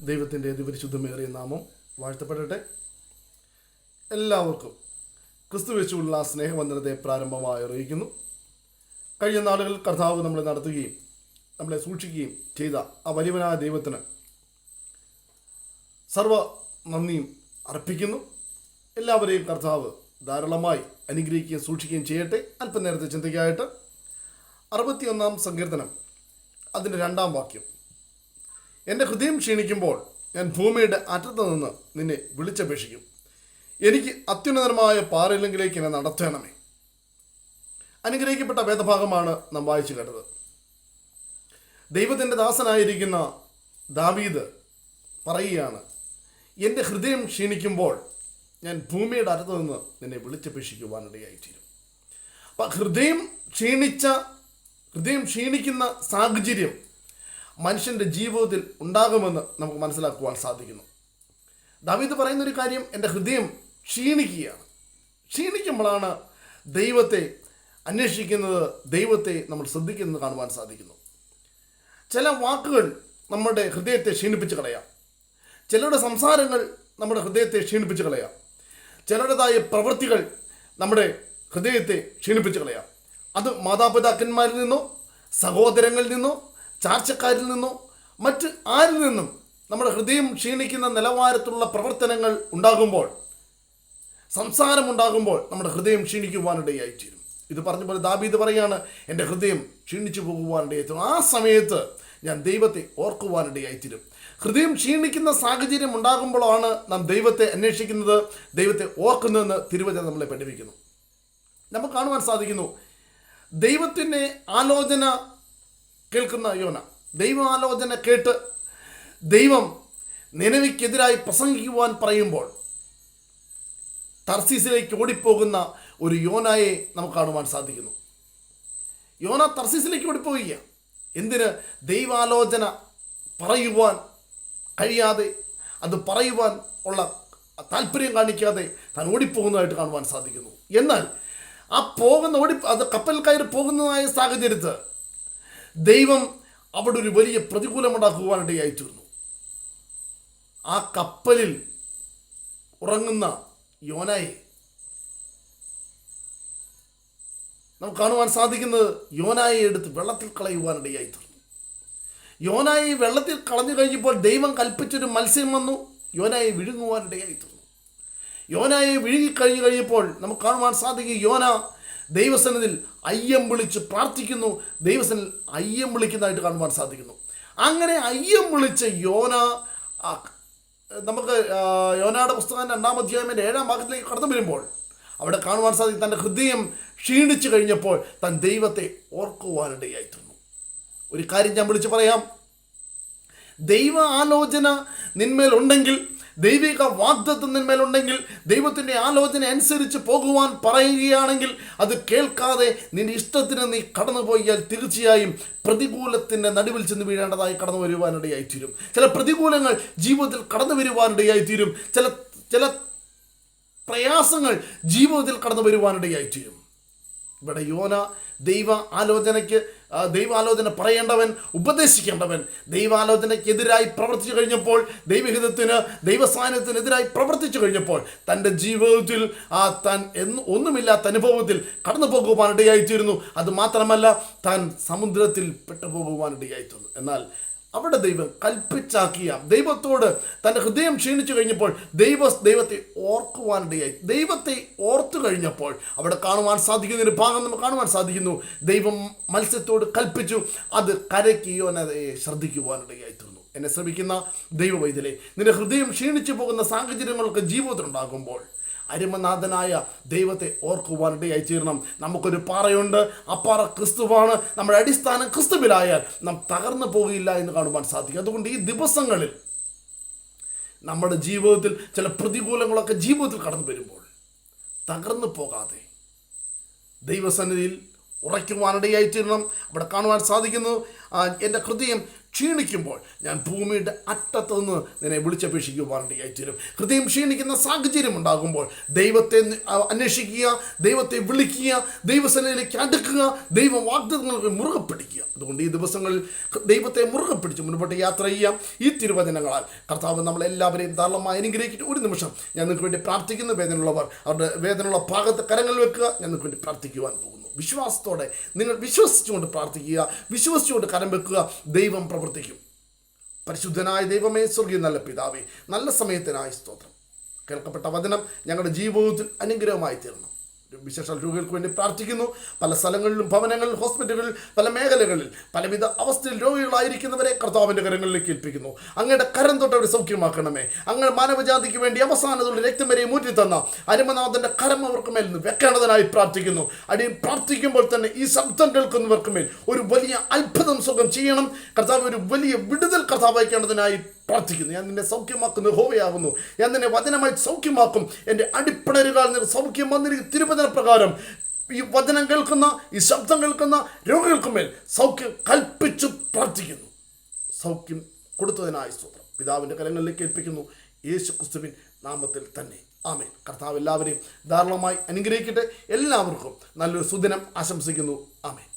ദൈവത്തിന്റെ അതിപരിശുദ്ധമേറിയ നാമം വാഴ്ത്തപ്പെടട്ടെ. എല്ലാവർക്കും ക്രിസ്തു വെച്ചുള്ള സ്നേഹവന്ദനത്തെ പ്രാരംഭമായി അറിയിക്കുന്നു. കഴിഞ്ഞ നാളുകൾ കർത്താവ് നമ്മളെ നടത്തുകയും നമ്മളെ സൂക്ഷിക്കുകയും ചെയ്ത ആ വലിയവനായ ദൈവത്തിന് സർവ നന്ദിയും അർപ്പിക്കുന്നു. എല്ലാവരെയും കർത്താവ് ധാരാളമായി അനുഗ്രഹിക്കുകയും സൂക്ഷിക്കുകയും ചെയ്യട്ടെ. അല്പനേരത്തെ ചിന്തയ്ക്കായിട്ട് അറുപത്തിയൊന്നാം സങ്കീർത്തനം അതിന്റെ രണ്ടാം വാക്യം. എന്റെ ഹൃദയം ക്ഷീണിക്കുമ്പോൾ ഞാൻ ഭൂമിയുടെ അറ്റത്ത് നിന്ന് നിന്നെ വിളിച്ചപേക്ഷിക്കും. എനിക്ക് അത്യുന്നതമായ പാറയിലെങ്കിലേക്ക് എന്നെ നടത്തണമേ. അനുഗ്രഹിക്കപ്പെട്ട വേദഭാഗമാണ് നാം വായിച്ചു കേട്ടത്. ദൈവത്തിന്റെ ദാസനായിരിക്കുന്ന ദാവീദ് പറയുകയാണ് എന്റെ ഹൃദയം ക്ഷീണിക്കുമ്പോൾ ഞാൻ ഭൂമിയുടെ അറ്റത്ത് നിന്ന് നിന്നെ വിളിച്ചപേക്ഷിക്കുവാനിടയായിത്തീരും. അപ്പം ഹൃദയം ക്ഷീണിച്ച ഹൃദയം ക്ഷീണിക്കുന്ന സാഹചര്യം മനുഷ്യന്റെ ജീവിതത്തിൽ ഉണ്ടാകുമെന്ന് നമുക്ക് മനസ്സിലാക്കുവാൻ സാധിക്കുന്നു. ദാവീദ് പറയുന്നൊരു കാര്യം എന്റെ ഹൃദയം ക്ഷീണിക്കുകയാണ്. ക്ഷീണിക്കുമ്പോഴാണ് ദൈവത്തെ അന്വേഷിക്കുന്നത് ദൈവത്തെ നമ്മൾ ശ്രദ്ധിക്കുന്നത് കാണുവാൻ സാധിക്കുന്നു. ചില വാക്കുകൾ നമ്മുടെ ഹൃദയത്തെ ക്ഷീണിപ്പിച്ച് കളയാം. ചിലരുടെ സംസാരങ്ങൾ നമ്മുടെ ഹൃദയത്തെ ക്ഷീണിപ്പിച്ച് കളയാം. ചിലരുടേതായ പ്രവൃത്തികൾ നമ്മുടെ ഹൃദയത്തെ ക്ഷീണിപ്പിച്ച് കളയാം. അത് മാതാപിതാക്കന്മാരിൽ നിന്നോ സഹോദരങ്ങളിൽ നിന്നോ ചാർച്ചക്കാരിൽ നിന്നോ മറ്റ് ആരിൽ നിന്നും നമ്മുടെ ഹൃദയം ക്ഷീണിക്കുന്ന നിലവാരത്തിലുള്ള പ്രവർത്തനങ്ങൾ ഉണ്ടാകുമ്പോൾ സംസാരമുണ്ടാകുമ്പോൾ നമ്മുടെ ഹൃദയം ക്ഷീണിക്കുവാനിടയായിത്തീരും. ഇത് പറഞ്ഞ പോലെ ദാബീദ് പറയാണ് എന്റെ ഹൃദയം ക്ഷീണിച്ചു പോകുവാനിടയായിത്തീരും. ആ സമയത്ത് ഞാൻ ദൈവത്തെ ഓർക്കുവാനിടയായിത്തീരും. ഹൃദയം ക്ഷീണിക്കുന്ന സാഹചര്യം ഉണ്ടാകുമ്പോഴാണ് നാം ദൈവത്തെ അന്വേഷിക്കുന്നത് ദൈവത്തെ ഓർക്കുന്നതെന്ന് തിരുവചന നമ്മളെ പഠിപ്പിക്കുന്നു. നമുക്ക് കാണുവാൻ സാധിക്കുന്നു ദൈവത്തിന്റെ ആലോചന കേൾക്കുന്ന യോന. ദൈവാലോചന കേട്ട് ദൈവം നിലവിക്കെതിരായി പ്രസംഗിക്കുവാൻ പറയുമ്പോൾ തർസീസിലേക്ക് ഓടിപ്പോകുന്ന ഒരു യോനയെ നമുക്ക് കാണുവാൻ സാധിക്കുന്നു. യോന തർസീസിലേക്ക് ഓടിപ്പോവുക എന്തിന്? ദൈവാലോചന പറയുവാൻ കഴിയാതെ അത് പറയുവാൻ ഉള്ള താല്പര്യം കാണിക്കാതെ താൻ ഓടിപ്പോകുന്നതായിട്ട് കാണുവാൻ സാധിക്കുന്നു. എന്നാൽ ആ പോകുന്ന ഓടി അത് കപ്പൽ കയറി പോകുന്നതായ സാഹചര്യത്തിൽ ദൈവം അവിടെ ഒരു വലിയ പ്രതികൂലമുണ്ടാക്കുവാനിടയായി തീർന്നു ആ കപ്പലിൽ ഉറങ്ങുന്ന യോനായി നമുക്ക് കാണുവാൻ സാധിക്കുന്നത് യോനായെ എടുത്ത് വെള്ളത്തിൽ കളയുവാനിടയായി തീർന്നു യോനായി വെള്ളത്തിൽ കളഞ്ഞു കഴിഞ്ഞപ്പോൾ ദൈവം കൽപ്പിച്ചൊരു മത്സ്യം വന്നു. യോനായെ വിഴുങ്ങുവാനിടയായി തീർന്നു യോനായെ വിഴുങ്ങിക്കഴിഞ്ഞു കഴിഞ്ഞപ്പോൾ നമുക്ക് കാണുവാൻ സാധിക്കും യോന ദൈവസനത്തിൽ അയ്യം വിളിച്ച് പ്രാർത്ഥിക്കുന്നു. ദൈവസനിൽ അയ്യം വിളിക്കുന്നതായിട്ട് കാണുവാൻ സാധിക്കുന്നു. അങ്ങനെ അയ്യം വിളിച്ച യോന നമുക്ക് യോനയുടെ പുസ്തകം രണ്ടാം അധ്യായം ഏഴാം ഭാഗത്തിലേക്ക് കടന്നു വരുമ്പോൾ അവിടെ കാണുവാൻ സാധിക്കും തന്റെ ഹൃദയം ക്ഷീണിച്ചു കഴിഞ്ഞപ്പോൾ തൻ ദൈവത്തെ ഓർക്കുവാനിടയായി തീർന്നു ഒരു കാര്യം ഞാൻ വിളിച്ച് പറയാം. ദൈവ ആലോചന നിന്മേൽ ഉണ്ടെങ്കിൽ ദൈവിക വാഗ്ദത്വം നിന്മേലുണ്ടെങ്കിൽ ദൈവത്തിന്റെ ആലോചന അനുസരിച്ച് പോകുവാൻ പറയുകയാണെങ്കിൽ അത് കേൾക്കാതെ നിന്റെ ഇഷ്ടത്തിന് നീ കടന്നുപോയാൽ തീർച്ചയായും പ്രതികൂലത്തിന്റെ നടുവിൽ ചെന്ന് വീഴേണ്ടതായി കടന്നു വരുവാനിടയായി തീരും ചില പ്രതികൂലങ്ങൾ ജീവിതത്തിൽ കടന്നു വരുവാനിടയായി തീരും ചില ചില പ്രയാസങ്ങൾ ജീവിതത്തിൽ കടന്നു വരുവാനിടയായി തീരും ഇവിടെ യോന ദൈവ ആലോചനയ്ക്ക് ദൈവാലോചന പറയേണ്ടവൻ ഉപദേശിക്കേണ്ടവൻ. ദൈവാലോചനയ്ക്കെതിരായി പ്രവർത്തിച്ചു കഴിഞ്ഞപ്പോൾ ദൈവഹിതത്തിന് ദൈവസാന്നിധ്യത്തിനെതിരായി പ്രവർത്തിച്ചു കഴിഞ്ഞപ്പോൾ തന്റെ ജീവിതത്തിൽ ആ താൻ എന്ന് ഒന്നുമില്ലാത്ത അനുഭവത്തിൽ കടന്നു പോകുവാനിടയായിത്തീരുന്നു. അത് മാത്രമല്ല താൻ സമുദ്രത്തിൽ പെട്ടുപോകുവാനിടയായിത്തീർന്നു എന്നാൽ അവിടെ ദൈവം കൽപ്പിച്ചാക്കിയ ദൈവത്തോട് തന്റെ ഹൃദയം ക്ഷീണിച്ചു കഴിഞ്ഞപ്പോൾ ദൈവ ദൈവത്തെ ഓർക്കുവാനിടയായി ദൈവത്തെ ഓർത്തു കഴിഞ്ഞപ്പോൾ അവിടെ കാണുവാൻ സാധിക്കുന്ന ഒരു ഭാഗം നമുക്ക് കാണുവാൻ സാധിക്കുന്നു. ദൈവം മത്സ്യത്തോട് കൽപ്പിച്ചു. അത് കരയ്ക്കുകയോ അതേ ശ്രദ്ധിക്കുവാനിടയായി തീർന്നു എന്നെ ശ്രമിക്കുന്ന ദൈവവൈദ്യലെ നിന്റെ ഹൃദയം ക്ഷീണിച്ചു പോകുന്ന സാഹചര്യങ്ങളൊക്കെ ജീവിതത്തിലുണ്ടാകുമ്പോൾ അരുമനാഥനായ ദൈവത്തെ ഓർക്കുവാനിടയായി തീരണം. നമുക്കൊരു പാറയുണ്ട്. ആ പാറ ക്രിസ്തുവാണ്. നമ്മുടെ അടിസ്ഥാനം ക്രിസ്തുവിലായാൽ നാം തകർന്നു പോകില്ല എന്ന് കാണുവാൻ സാധിക്കും. അതുകൊണ്ട് ഈ ദിവസങ്ങളിൽ നമ്മുടെ ജീവിതത്തിൽ ചില പ്രതികൂലങ്ങളൊക്കെ ജീവിതത്തിൽ കടന്നു വരുമ്പോൾ തകർന്നു പോകാതെ ദൈവസന്നിധിയിൽ ഉറയ്ക്കുവാനിടയായി തീരണം. അവിടെ കാണുവാൻ സാധിക്കുന്നു. എന്റെ ഹൃദയം ക്ഷീണിക്കുമ്പോൾ ഞാൻ ഭൂമിയുടെ അറ്റത്ത് നിന്ന് വിളിച്ചപേക്ഷിക്കുവാനിടയായി തീരും ഹൃദയം ക്ഷീണിക്കുന്ന സാഹചര്യം ഉണ്ടാകുമ്പോൾ ദൈവത്തെ അന്വേഷിക്കുക ദൈവത്തെ വിളിക്കുക ദൈവസേനയിലേക്ക് അടുക്കുക ദൈവ വാഗ്ദത്തങ്ങൾക്ക് മുറുകെ പിടിക്കുക. അതുകൊണ്ട് ഈ ദിവസങ്ങളിൽ ദൈവത്തെ മുറുകെ പിടിച്ച് മുൻപോട്ട് യാത്ര ചെയ്യാം ഈ തിരുവചനങ്ങളാൽ. കർത്താവ് നമ്മളെല്ലാവരെയും ധാരാളമായി അനുഗ്രഹിക്കുന്നു ഒരു നിമിഷം ഞാൻ നിങ്ങൾക്ക് വേണ്ടി പ്രാർത്ഥിക്കുന്ന വേദനയുള്ളവർ അവരുടെ വേദനയുള്ള ഭാഗത്ത് കരങ്ങൾ വെക്കുക. ഞാൻ നിങ്ങൾക്ക് വേണ്ടി പ്രാർത്ഥിക്കുവാൻ പോകുന്നു. വിശ്വാസത്തോടെ നിങ്ങൾ വിശ്വസിച്ചുകൊണ്ട് പ്രാർത്ഥിക്കുക. വിശ്വസിച്ചുകൊണ്ട് കരം വെക്കുക. ദൈവം പ്രവർത്തിക്കും. പരിശുദ്ധനായ ദൈവമേ സ്വർഗീയ നല്ല പിതാവേ നല്ല സമയത്തിനായി സ്തോത്രം. കേൾക്കപ്പെട്ട വചനം ഞങ്ങളുടെ ജീവിതത്തിൽ അനുഗ്രഹമായി തീർന്നു. വിശേഷ രോഗികൾക്ക് വേണ്ടി പ്രാർത്ഥിക്കുന്നു. പല സ്ഥലങ്ങളിലും ഭവനങ്ങളിലും ഹോസ്പിറ്റലുകളിൽ പല മേഖലകളിൽ പലവിധ അവസ്ഥയിൽ രോഗികളായിരിക്കുന്നവരെ കർത്താവിന്റെ കരങ്ങളിലേക്ക് ഏൽപ്പിക്കുന്നു. അങ്ങയുടെ കരം തൊട്ട് അവരെ സൗഖ്യമാക്കണമേ. അങ്ങ് മാനവജാതിക്ക് വേണ്ടി അവസാനത്തുള്ള രക്തം വരെ മൂറ്റി തന്ന അരുമനാഥന്റെ കരം അവർക്ക് മേൽ നിന്ന് വെക്കേണ്ടതിനായി പ്രാർത്ഥിക്കുന്നു. അടിയും പ്രാർത്ഥിക്കുമ്പോൾ തന്നെ ഈ ശബ്ദം കേൾക്കുന്നവർക്ക് മേൽ ഒരു വലിയ അത്ഭുതം സുഖം ചെയ്യണം. കർത്താവ് ഒരു വലിയ വിടുതൽ കർത്താവ് വയ്ക്കേണ്ടതിനായി പ്രാർത്ഥിക്കുന്നു. ഞാൻ നിന്നെ സൗഖ്യമാക്കുന്ന. ഹോവയാകുന്നു ഞാൻ നിന്നെ വചനമായി സൗഖ്യമാക്കും. എന്റെ അടിപ്പിണരുകാൽ നിന്ന് സൗഖ്യം വന്നിരിക്കുന്ന തിരുവചന പ്രകാരം ഈ വചനം കേൾക്കുന്ന ഈ ശബ്ദം കേൾക്കുന്ന രോഗികൾക്കുമേൽ സൗഖ്യം കൽപ്പിച്ചു പ്രാർത്ഥിക്കുന്നു. സൗഖ്യം കൊടുത്തതിനായ സ്തോത്രം. പിതാവിന്റെ കരങ്ങളിലേക്ക് ഏൽപ്പിക്കുന്നു. യേശു ക്രിസ്തുവിൻ നാമത്തിൽ തന്നെ. ആമേ കർത്താവ് എല്ലാവരെയും ധാരാളമായി അനുഗ്രഹിക്കട്ടെ. എല്ലാവർക്കും നല്ലൊരു സുദിനം ആശംസിക്കുന്നു. ആമേൻ.